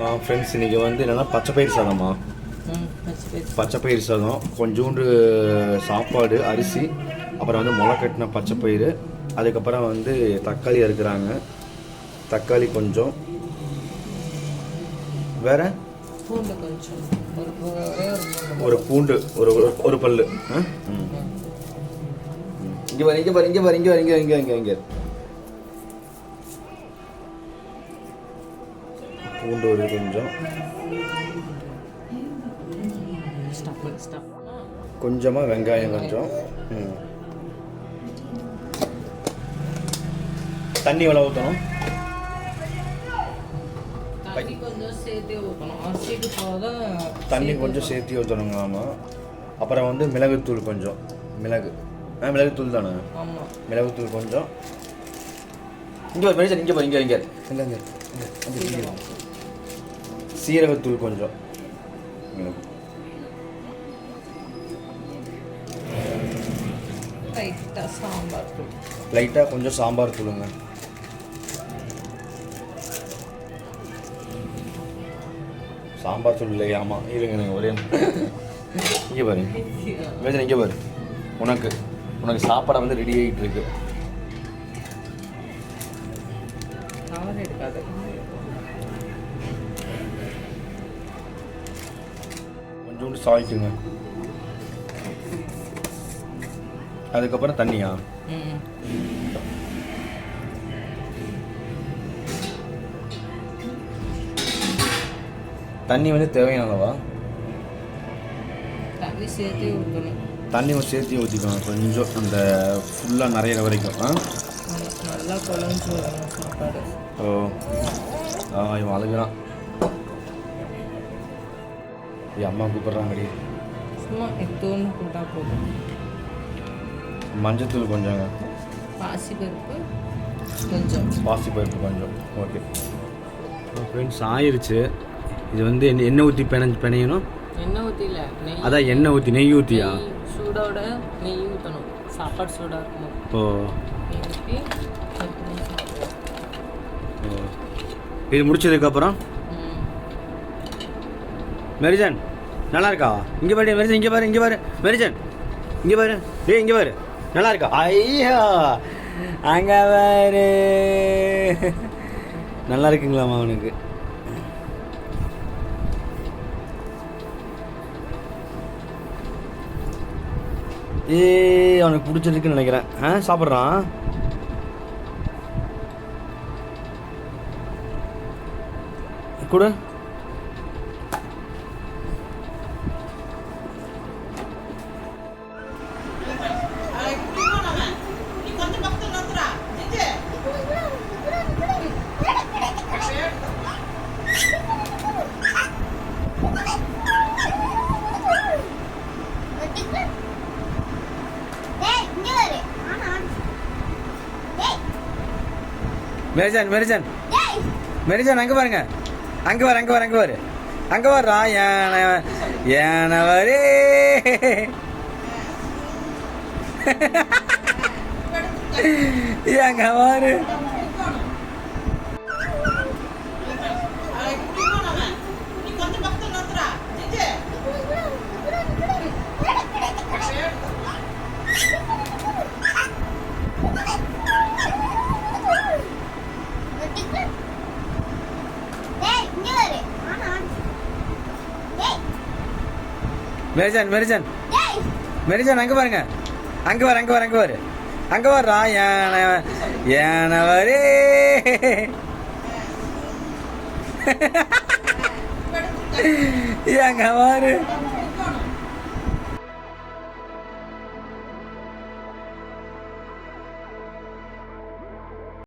Friends இன்றைக்கி வந்து என்னென்னா பச்சை பயிர் சாதம்மா. பச்சை பயிர் சாதம். கொஞ்சோண்டு சாப்பாடு அரிசி அப்புறம் வந்து முளை கட்டின பச்சை பயிர் அதுக்கப்புறம் வந்து தக்காளி அறுக்குறாங்க. தக்காளி கொஞ்சம். வேற? ஒரு பூண்டு ஒரு ஒரு பல்லு. இங்க பாரு இங்க பாரு இங்க பாரு இங்க பாரு இங்க இங்க இங்க இங்க. பூண்டு ஒரு கொஞ்சம். ஸ்டப் ஸ்டப் கொஞ்சமா வெங்காயம் கொஞ்சம். தண்ணி எவ்வளோ ஊற்றணும் தண்ணி கொஞ்சம் சேர்த்தே ஊற்றணுங்க ஆமாம் அப்புறம் வந்து மிளகுத்தூள் கொஞ்சம். மிளகு. ஆ மிளகுத்தூள் தானே? மிளகுத்தூள் கொஞ்சம். இங்கே பாரு இங்கே பாரு இங்கே இங்கே இங்கே இங்கே. சீரகத்தூள் கொஞ்சம். லைட்டாக சாம்பார் தூள். லைட்டாக கொஞ்சம் சாம்பார் தூளுங்க. சாம்பார் தூள் இல்லை ஆமாம் இருங்க எனக்கு ஒரே இங்கே பாரு மேஜன் இங்கே பாரு. உனக்கு உனக்கு சாப்பாடை வந்து ரெடி ஆகிட்டு இருக்கு. எடுக்காது. கொஞ்சோண்டு சால்ட்டுங்க அதுக்கப்புறம் தண்ணியா? தண்ணி வந்து தேவையான அளவா? தண்ணி சேர்த்தே ஊற்றணும் தண்ணி கொஞ்சம் சேர்த்து ஊற்றிக்கணும் கொஞ்சம் அந்த ஃபுல்லாக நிறையிற வரைக்கும். நல்லா குழஞ்சு ஓ. இவன் அழுகுறான். என் அம்மா கூப்பிட்றாங்கடி. சும்மா எத்தோன்னு போட்டால் போதும். மஞ்சத்தூள் கொஞ்சங்க. பாசி பருப்பு கொஞ்சம். பாசி பருப்பு கொஞ்சம். ஓகே. ஃப்ரெண்ட்ஸ் ஆயிருச்சு. இது வந்து என்ன எண்ணெய் ஊற்றி பிணைஞ்சு பிணையணும் எண்ணெய் ஊற்றில நெய் அதான் எண்ணெய் ஊற்றி நெய் ஊற்றியா சூடோட நெய் ஊற்றணும் சாப்பாடு சூடாக இருக்கணும். ஓ. இது முடிச்சதுக்கப்புறம் மெரிஜன் நல்லா இருக்கா இங்கே பாரு மெரிஜன் இங்கே பாரு இங்கே பாரு. மெரிஜன் இங்கே பாரு. டேய் இங்கே பாரு. நல்லா இருக்கா ஐயா அங்கே பாரு. நல்லா இருக்குங்களாம்மா அவனுக்கு ஏ அவனுக்கு பிடிச்சிருக்குன்னு நினைக்கிறேன். ஆ சாப்பிட்றான். கொடு. மெரிஜன் மெரிஜான். மெரிஜான் அங்கே பாருங்க. அங்கே வர அங்கே வர அங்கே வரு அங்கே வர்றா ஏனவரே. யானை வாரு மெரிஜன் மெரிஜன். மெரிஜன் அங்கே பாருங்க. அங்கே வர அங்கே வர அங்கே வரு அங்கே வர்றா யானை யானை வரே அங்க வாரு